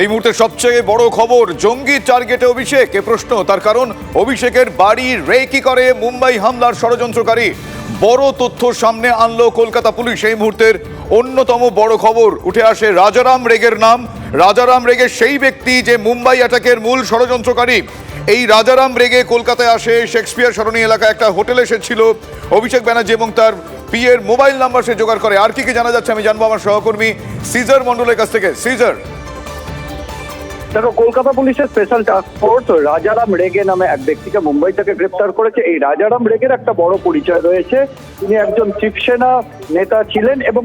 এই মুহূর্তে সবচেয়ে বড় খবর, জঙ্গি টার্গেটে অভিষেক। এ প্রশ্ন, তার কারণ অভিষেকের বাড়ি রেকি করে মুম্বাই হামলার ষড়যন্ত্রকারী। বড় তথ্য সামনে আনলো কলকাতা পুলিশ। এই মুহূর্তের অন্যতম বড় খবর, উঠে আসে রাজারাম রেগের নাম। রাজারাম রেগে সেই ব্যক্তি যে মুম্বাই অ্যাটাকের মূল ষড়যন্ত্রকারী। এই রাজারাম রেগে কলকাতায় আসে শেক্সপিয়ার সরণি এলাকায় একটা হোটেল এসেছিল। অভিষেক ব্যানার্জি এবং তার পিএর মোবাইল নাম্বার সে জোগাড় করে। আর কি কি জানা যাচ্ছে আমি জানব আমার সহকর্মী সিজার মন্ডলের কাছ থেকে। সিজার। দেখো কলকাতা পুলিশের স্পেশাল টাস্ক ফোর্স রাজারাম রেগে নামে এক ব্যক্তিকে মুম্বাই থেকে গ্রেপ্তার করেছে। এই রাজারাম রেগের একটা বড় পরিচয় রয়েছে। তিনি একজন শিবসেনা নেতা ছিলেন এবং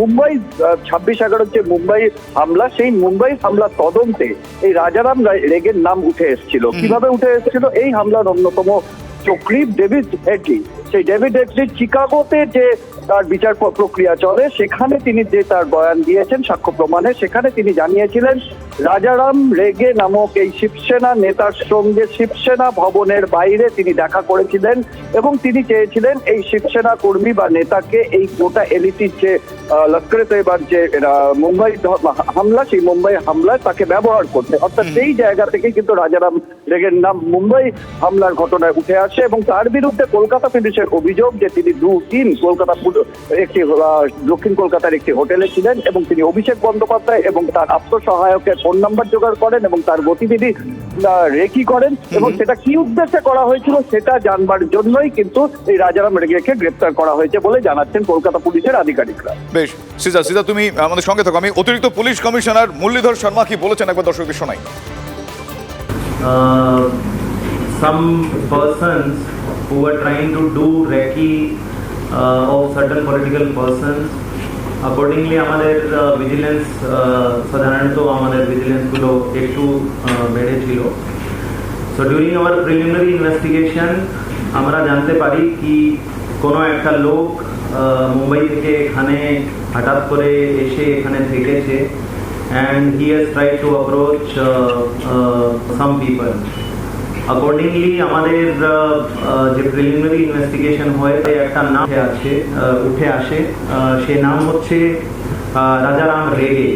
মুম্বাই ছাব্বিশ এগারোর যে মুম্বাই হামলা সেই মুম্বাই হামলার তদন্তে এই রাজারাম রেগের নাম উঠে এসেছিল। কীভাবে উঠে এসেছিল? এই হামলার অন্যতম চক্রী ডেভিড হেডলি সেই ডেভিড হেডলি চিকাগোতে যে তার বিচার প্রক্রিয়া চলে সেখানে তিনি যে তার বয়ান দিয়েছেন সাক্ষ্য প্রমাণে সেখানে তিনি জানিয়েছিলেন রাজারাম রেগে নামক এই শিবসেনা নেতার সঙ্গে শিবসেনা ভবনের বাইরে তিনি দেখা করেছিলেন এবং তিনি চেয়েছিলেন এই শিবসেনা কর্মী বা নেতাকে এই গোটা এলিটির যে লস্করে তৈবার যে মুম্বাই হামলা সেই মুম্বাই হামলায় তাকে ব্যবহার করতে। অর্থাৎ সেই জায়গা থেকে কিন্তু রাজারাম রেগের নাম মুম্বাই হামলার ঘটনায় উঠে আসে এবং তার বিরুদ্ধে কলকাতা পুলিশের অভিযোগ যে তিনি দু দিন কলকাতা একটি আহ, দক্ষিণ কলকাতার একটি হোটেলে ছিলেন এবং তিনি অভিষেক বন্দ্যোপাধ্যায় এবং তার আত্মসহায়কের ফোন নাম্বার জোগাড় করেন এবং তার গতিবিধি রেকি করেন এবং সেটা কি উদ্দেশ্যে করা হয়েছিল সেটা জানবার জন্যই কিন্তু এই রাজারাম রেগেকে গ্রেপ্তার করা হয়েছে বলে জানাচ্ছেন কলকাতা পুলিশের আধিকারিকরা। বেশ সিজা সিজা তুমি আমাদের সঙ্গে থাকো। আমি অতিরিক্ত পুলিশ কমিশনার মুরলীধর শর্মা কি বলেছেন একবার দর্শকদের শোনাই। Uh, some persons who were trying to do recce uh, of certain political persons accordingly আমাদের ভিজিলেন্স সাধারণত আমাদের ভিজিলেন্সগুলো একটু uh, বেড়েছিল so during our preliminary investigation আমরা জানতে পারি কি কোনো একটা লোক আহ, মুম্বাই থেকে এখানে হঠাৎ করে এসে এখানে থেকেছে and he has try to approach some people accordingly আমাদের যে প্রিলিমিনারি ইনভেস্টিগেশন হয়ে একটা নাম আছে উঠে আসে। সে নাম হচ্ছে রাজারাম রেগে।